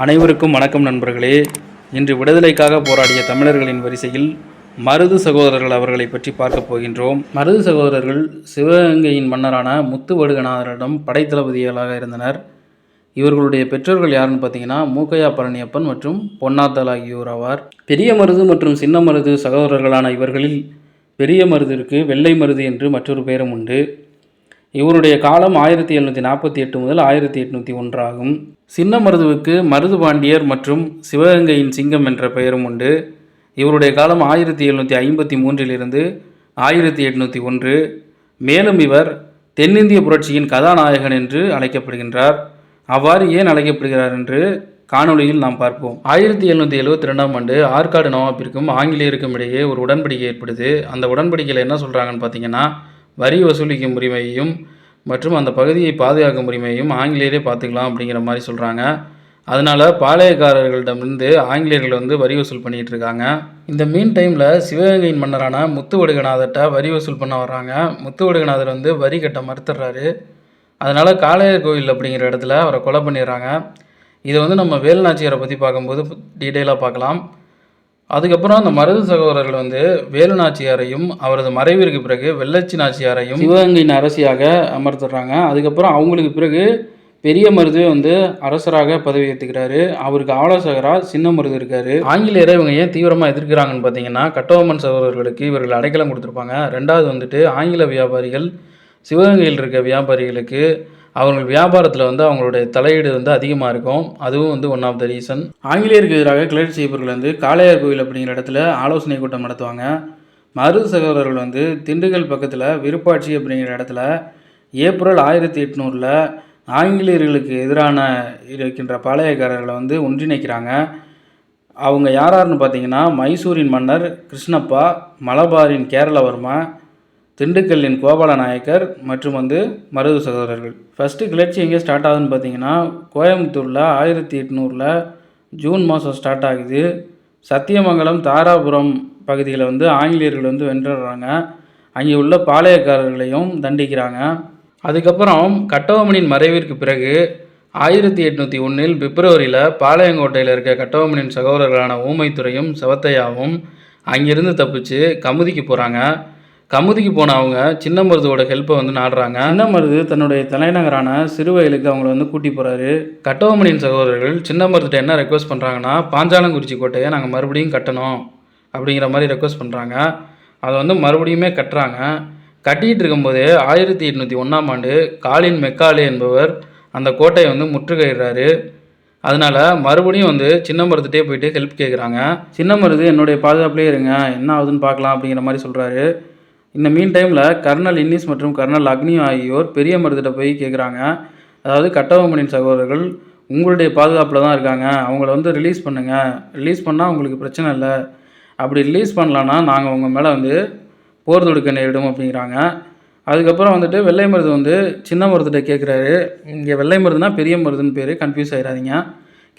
அனைவருக்கும் வணக்கம் நண்பர்களே. இன்று விடுதலைக்காக போராடிய தமிழர்களின் வரிசையில் மருது சகோதரர்கள் அவர்களை பற்றி பார்க்க போகின்றோம். மருது சகோதரர்கள் சிவகங்கையின் மன்னரான முத்துவடுகநாதரிடம் படைத்தளபதிகளாக இருந்தனர். இவர்களுடைய பெற்றோர்கள் யாருன்னு பார்த்தீங்கன்னா மூக்கையா பழனியப்பன் மற்றும் பொன்னாத்தல் ஆகியோர் ஆவார். பெரிய மருது மற்றும் சின்ன மருது சகோதரர்களான இவர்களில் பெரிய மருதிற்கு வெள்ளை மருது என்று மற்றொரு பெயரும் உண்டு. இவருடைய காலம் ஆயிரத்தி எழுநூற்றி நாற்பத்தி எட்டு முதல் ஆயிரத்தி எட்நூற்றி ஒன்றாகும். சின்ன மருதுவுக்கு மருது பாண்டியர் மற்றும் சிவகங்கையின் சிங்கம் என்ற பெயரும் உண்டு. இவருடைய காலம் ஆயிரத்தி எழுநூற்றி ஐம்பத்தி மூன்றிலிருந்து ஆயிரத்தி எட்நூற்றி ஒன்று. மேலும் இவர் தென்னிந்திய புரட்சியின் கதாநாயகன் என்று அழைக்கப்படுகின்றார். அவ்வாறு ஏன் அழைக்கப்படுகிறார் என்று காணொளியில் நாம் பார்ப்போம். ஆயிரத்தி எழுநூற்றி எழுபத்தி ரெண்டாம் ஆண்டு ஆற்காடு நவாப்பிற்கும் ஆங்கிலேயருக்கும் இடையே ஒரு உடன்படிக்கை ஏற்படுது. அந்த உடன்படிக்கையில் என்ன சொல்கிறாங்கன்னு பார்த்தீங்கன்னா வரி வசூலிக்கும் உரிமையையும் மற்றும் அந்த பகுதியை பாதுகாக்கும் உரிமையையும் ஆங்கிலேயரே பார்த்துக்கலாம் அப்படிங்கிற மாதிரி சொல்கிறாங்க அதனால் பாளையக்காரர்களிடமிருந்து ஆங்கிலேயர்கள் வந்து வரி வசூல் பண்ணிகிட்டு இருக்காங்க. இந்த மீன் டைமில் சிவகங்கையின் மன்னரான முத்துவடுகநாதர்கிட்ட வரி வசூல் பண்ண வர்றாங்க. முத்துவடுகநாதர் வந்து வரி கட்ட மறுத்துடுறாரு. அதனால் காளையர் கோயில் அப்படிங்கிற இடத்துல அவரை கொலை பண்ணிடுறாங்க. இதை வந்து நம்ம வேலுநாச்சியாரை பற்றி பார்க்கும்போது டீட்டெயிலாக பார்க்கலாம். அதுக்கப்புறம் அந்த மருது சகோதரர்கள் வந்து வேலு நாச்சியாரையும் அவரது மறைவிற்கு பிறகு வெள்ளச்சி நாச்சியாரையும் சிவகங்கையின் அரசியாக அமர்த்துறாங்க. அதுக்கப்புறம் அவங்களுக்கு பிறகு பெரிய மருது வந்து அரசராக பதவி ஏற்றுக்கிறாரு. அவருக்கு ஆலோசகராக சின்ன மருது இருக்காரு. ஆங்கிலேயரை இவங்க ஏன் தீவிரமாக எதிர்க்கிறாங்கன்னு பார்த்தீங்கன்னா கட்டபொம்மன் சகோதரர்களுக்கு இவர்கள் அடைக்கலம் கொடுத்துருப்பாங்க. ரெண்டாவது வந்துட்டு ஆங்கில வியாபாரிகள் சிவகங்கையில் இருக்க வியாபாரிகளுக்கு அவர்கள் வியாபாரத்தில் வந்து அவங்களுடைய தலையீடு வந்து அதிகமாக இருக்கும். அதுவும் வந்து ஒன் ஆஃப் த ரீசன் ஆங்கிலேயருக்கு எதிராக கிளர்ச்சி செய்பவர்கள் வந்து காளையார் கோவில் அப்படிங்கிற இடத்துல ஆலோசனை கூட்டம் நடத்துவாங்க. மரு சகோதரர்கள் வந்து திண்டுக்கல் பக்கத்தில் விருப்பாட்சி அப்படிங்கிற இடத்துல ஏப்ரல் ஆயிரத்தி எட்நூறில் ஆங்கிலேயர்களுக்கு எதிரான இருக்கின்ற பாளையக்காரர்களை வந்து ஒன்றிணைக்கிறாங்க. அவங்க யாராருன்னு பார்த்தீங்கன்னா மைசூரின் மன்னர் கிருஷ்ணப்பா மலபாரின் கேரளவர்மா திண்டுக்கல்லின் கோபால நாயக்கர் மற்றும் வந்து மருது சகோதரர்கள். ஃபஸ்ட்டு கிளர்ச்சி எங்கே ஸ்டார்ட் ஆகுதுன்னு பார்த்தீங்கன்னா கோயம்புத்தூரில் ஆயிரத்தி எட்நூறில் ஜூன் மாதம் ஸ்டார்ட் ஆகுது. சத்தியமங்கலம் தாராபுரம் பகுதியில் வந்து ஆங்கிலேயர்கள் வந்து வென்றுடுறாங்க அங்கே உள்ள பாளையக்காரர்களையும் தண்டிக்கிறாங்க. அதுக்கப்புறம் கட்டபொம்மனின் மறைவிற்கு பிறகு ஆயிரத்தி எட்நூற்றி ஒன்றில் பிப்ரவரியில் பாளையங்கோட்டையில் இருக்க கட்டவமனின் சகோதரர்களான ஊமைத்துறையும் செவத்தையாவும் அங்கிருந்து தப்பிச்சு கமுதிக்கு போகிறாங்க கமுதிக்கு போன அவங்க சின்ன மருதுவோட ஹெல்ப்பை வந்து நாடுறாங்க. சின்ன மருது தன்னுடைய தலைநகரான சிறுவயலுக்கு அவங்கள வந்து கூட்டி போகிறாரு கட்டவமணியின் சகோதரர்கள் சின்ன மருதுகிட்ட என்ன ரெக்வஸ்ட் பண்ணுறாங்கன்னா பாஞ்சாலங்குறிச்சி கோட்டையை நாங்கள் மறுபடியும் கட்டணும் அப்படிங்கிற மாதிரி ரெக்வஸ்ட் பண்ணுறாங்க அதை வந்து மறுபடியுமே கட்டுறாங்க. கட்டிகிட்டு இருக்கும்போது ஆயிரத்தி எட்நூற்றி ஒன்றாம் ஆண்டு காலின் மெக்காலே என்பவர் அந்த கோட்டையை வந்து முற்றுகையிடுறாரு. அதனால் மறுபடியும் வந்து சின்ன மருதுகிட்டே போயிட்டு ஹெல்ப் கேட்குறாங்க சின்ன மருது என்னுடைய பாதுகாப்புலேயே இருங்க. என்ன ஆகுதுன்னு பார்க்கலாம் அப்படிங்கிற மாதிரி சொல்கிறாரு இந்த மீன் டைமில் கர்னல் இன்னிஸ் மற்றும் கர்னல் அக்னி ஆகியோர் பெரிய மருதிட்ட போய் கேட்குறாங்க அதாவது கட்டபொம்மனின் சகோதரர்கள் உங்களுடைய பாதுகாப்பில் தான் இருக்காங்க. அவங்கள வந்து ரிலீஸ் பண்ணுங்கள் ரிலீஸ் பண்ணால் உங்களுக்கு பிரச்சனை இல்லை. அப்படி ரிலீஸ் பண்ணலான்னா நாங்கள் உங்கள் மேலே வந்து போர் தொடுக்க நேரிடும் அப்படிங்கிறாங்க. அதுக்கப்புறம் வந்துட்டு வெள்ளை மருது வந்து சின்ன மருதுகிட்ட கேட்குறாரு இங்கே வெள்ளை மருதுனா பெரிய மருதுன்னு பேர். கன்ஃபியூஸ் ஆகிடாதீங்க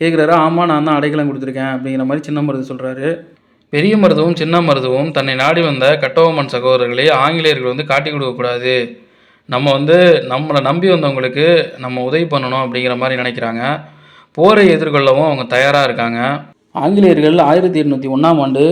கேட்குறாரு ஆமாம் நான் தான் அடைக்கலம் கொடுத்துருக்கேன். அப்படிங்கிற மாதிரி சின்ன மருது சொல்கிறாரு பெரிய மருதுவும் சின்ன மருதுவும் தன்னை நாடி வந்த கட்டோமன் சகோதரர்களை ஆங்கிலேயர்கள் வந்து காட்டி கொடுக்கக்கூடாது. நம்ம வந்து நம்மளை நம்பி வந்தவங்களுக்கு நம்ம உதவி பண்ணணும் அப்படிங்கிற மாதிரி நினைக்கிறாங்க. போரை எதிர்கொள்ளவும் அவங்க தயாராக இருக்காங்க. ஆங்கிலேயர்கள் ஆயிரத்தி எட்நூற்றி ஒன்றாம் ஆண்டு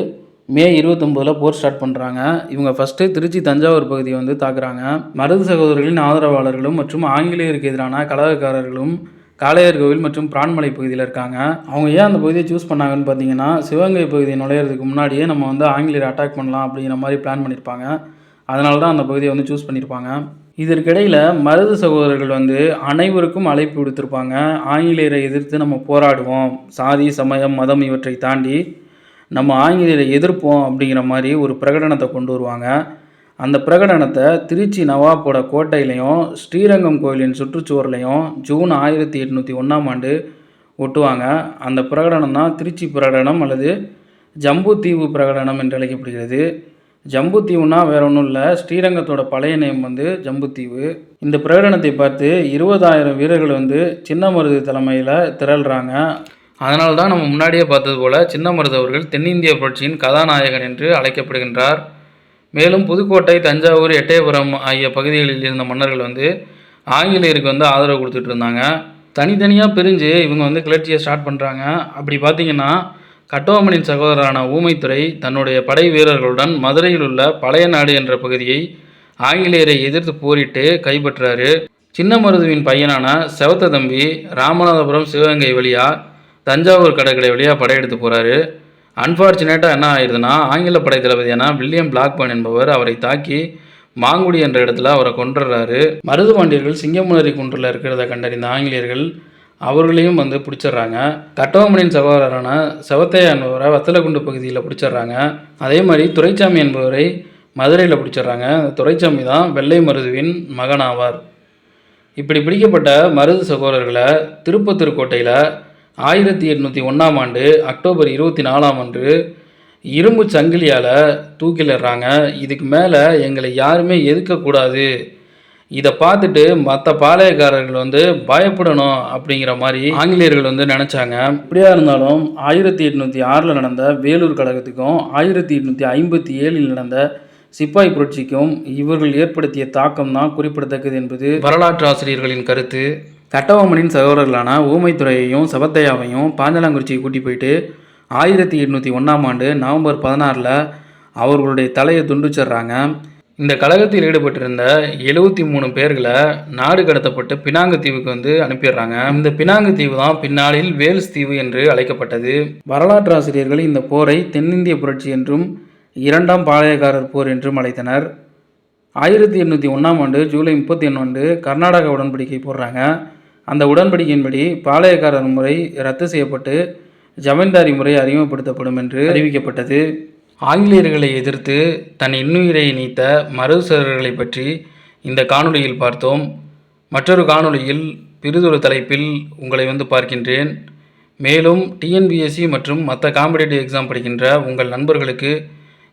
மே இருபத்தொம்போதில் போர் ஸ்டார்ட் பண்ணுறாங்க இவங்க ஃபஸ்ட்டு திருச்சி தஞ்சாவூர் பகுதியை வந்து தாக்குறாங்க. மருது சகோதரர்களின் ஆதரவாளர்களும் மற்றும் ஆங்கிலேயருக்கு எதிரான கலகக்காரர்களும் காளையர் கோவில் மற்றும் பிரான்மலை பகுதியில் இருக்காங்க. அவங்க ஏன் அந்த பகுதியை சூஸ் பண்ணாங்கன்னு பார்த்தீங்கன்னா சிவகங்கை பகுதியை நுழையிறதுக்கு முன்னாடியே நம்ம வந்து ஆங்கிலேயர் அட்டாக் பண்ணலாம் அப்படிங்கிற மாதிரி பிளான் பண்ணியிருப்பாங்க. அதனால தான் அந்த பகுதியை வந்து சூஸ் பண்ணியிருப்பாங்க. இதற்கிடையில் மருது சகோதரர்கள் வந்து அனைவருக்கும் அழைப்பு விடுத்திருப்பாங்க. ஆங்கிலேயரை எதிர்த்து நம்ம போராடுவோம். சாதி சமயம் மதம் இவற்றை தாண்டி நம்ம ஆங்கிலேயரை எதிர்ப்போம் அப்படிங்கிற மாதிரி ஒரு பிரகடனத்தை கொண்டு வருவாங்க. அந்த பிரகடனத்தை திருச்சி நவாப்போட கோட்டையிலையும் ஸ்ரீரங்கம் கோயிலின் சுற்றுச்சுவர்லையும் ஜூன் ஆயிரத்தி எட்நூற்றி ஒன்றாம் ஆண்டு ஒட்டுவாங்க. அந்த பிரகடனம் தான் திருச்சி பிரகடனம் அல்லது ஜம்புத்தீவு பிரகடனம் என்று அழைக்கப்படுகிறது. ஜம்புத்தீவுனா வேற ஒன்றும் இல்லை ஸ்ரீரங்கத்தோட பழைய நேம் வந்து ஜம்புத்தீவு இந்த பிரகடனத்தை பார்த்து இருபதாயிரம் வீரர்கள் வந்து சின்ன மருது தலைமையில் திரள்றாங்க. அதனால தான் நம்ம முன்னாடியே பார்த்தது போல சின்ன மருது அவர்கள் தென்னிந்திய புரட்சியின் கதாநாயகன் என்று அழைக்கப்படுகின்றார். மேலும் புதுக்கோட்டை தஞ்சாவூர் எட்டயபுரம் ஆகிய பகுதிகளில் இருந்த மன்னர்கள் வந்து ஆங்கிலேயருக்கு வந்து ஆதரவு கொடுத்துட்டு இருந்தாங்க. தனித்தனியாக பிரிஞ்சு இவங்க வந்து கிளர்ச்சியை ஸ்டார்ட் பண்ணுறாங்க அப்படி பார்த்தீங்கன்னா கட்டோமனின் சகோதரரான ஊமைத்துறை தன்னுடைய படை வீரர்களுடன் மதுரையில் உள்ள பழைய நாடு என்ற பகுதியை ஆங்கிலேயரை எதிர்த்து போரிட்டு கைப்பற்றாரு. சின்ன மருதுவின் பையனான செவத்த தம்பி ராமநாதபுரம் சிவகங்கை வழியாக தஞ்சாவூர் கடற்கரை வழியாக படையெடுத்து போகிறாரு அன்ஃபார்ச்சுனேட்டாக என்ன ஆயிடுதுன்னா ஆங்கில படை தளபதியான வில்லியம் பிளாக்பர்ன் என்பவர் அவரை தாக்கி மாங்குடி என்ற இடத்துல அவரை கொன்றுறாரு. மருது பாண்டியர்கள் சிங்கமுனரி குன்றில் இருக்கிறத கண்டறிந்த ஆங்கிலேயர்கள் அவர்களையும் வந்து பிடிச்சிடுறாங்க. கட்டபொம்மனின் சகோதரரான செவத்தையா என்பவரை வத்தலகுண்டு பகுதியில் பிடிச்சிடுறாங்க. அதே மாதிரி துரைச்சாமி என்பவரை மதுரையில் பிடிச்சிடுறாங்க. துரைச்சாமி தான் வெள்ளை மருதுவின் மகன் ஆவார் இப்படி பிடிக்கப்பட்ட மருது சகோதரர்களை திருப்பத்தூர் கோட்டையில் ஆயிரத்தி எட்நூற்றி ஒன்றாம் ஆண்டு அக்டோபர் இருபத்தி நாலாம் அன்று இரும்பு சங்கிலியால் தூக்கிலிடுறாங்க. இதுக்கு மேலே எங்களை யாருமே எதுக்கக்கூடாது இதை பார்த்துட்டு மற்ற பாளையக்காரர்கள் வந்து பயப்படணும் அப்படிங்கிற மாதிரி ஆங்கிலேயர்கள் வந்து நினச்சாங்க. இப்படியா இருந்தாலும் ஆயிரத்தி எட்நூற்றி ஆறில் நடந்த வேலூர் கழகத்துக்கும் ஆயிரத்தி எட்நூற்றி ஐம்பத்தி ஏழில் நடந்த சிப்பாய் புரட்சிக்கும் இவர்கள் ஏற்படுத்திய தாக்கம் தான் குறிப்பிடத்தக்கது என்பது வரலாற்று ஆசிரியர்களின் கருத்து. கட்டபொம்மனின் சகோதரர்களான ஊமைத்துறையையும் சபத்தையாவையும் பாஞ்சலாங்குறிச்சியை கூட்டி போயிட்டு ஆயிரத்தி எட்நூற்றி ஒன்றாம் ஆண்டு நவம்பர் பதினாறில் அவர்களுடைய தலையை துண்டுச்சிட்றாங்க இந்த கழகத்தில் ஈடுபட்டிருந்த எழுபத்தி மூணு பேர்களை நாடு கடத்தப்பட்டு பினாங்கு தீவுக்கு வந்து அனுப்பிடுறாங்க. இந்த பினாங்கு தீவு தான் பின்னாளில் வேல்ஸ் தீவு என்று அழைக்கப்பட்டது. வரலாற்று ஆசிரியர்கள் இந்த போரை தென்னிந்திய புரட்சி என்றும் இரண்டாம் பாளையக்காரர் போர் என்றும் அழைத்தனர். ஆயிரத்தி எண்ணூற்றி ஒன்றாம் ஆண்டு ஜூலை முப்பத்தி ஒன்று கர்நாடக உடன்படிக்கை போடுறாங்க. அந்த உடன்படிக்கையின்படி பாளையக்காரர் முறை ரத்து செய்யப்பட்டு ஜமீன்தாரி முறை அறிமுகப்படுத்தப்படும் என்று அறிவிக்கப்பட்டது. ஆங்கிலேயர்களை எதிர்த்து தன் இன்னுயிரை நீத்த மருதுசகர்களை பற்றி இந்த காணொளியில் பார்த்தோம். மற்றொரு காணொளியில் பிறிதொரு தலைப்பில் உங்களை வந்து பார்க்கின்றேன். மேலும் டிஎன்பிஎஸ்சி மற்றும் மற்ற காம்படிட்டிவ் எக்ஸாம் படிக்கின்ற உங்கள் நண்பர்களுக்கு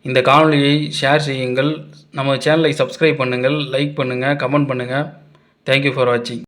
இந்த காணொலியை ஷேர் செய்யுங்கள். நம்ம சேனலை சப்ஸ்கிரைப் பண்ணுங்கள் லைக் பண்ணுங்கள் கமெண்ட் பண்ணுங்கள் தேங்க்யூ ஃபார் வாட்சிங்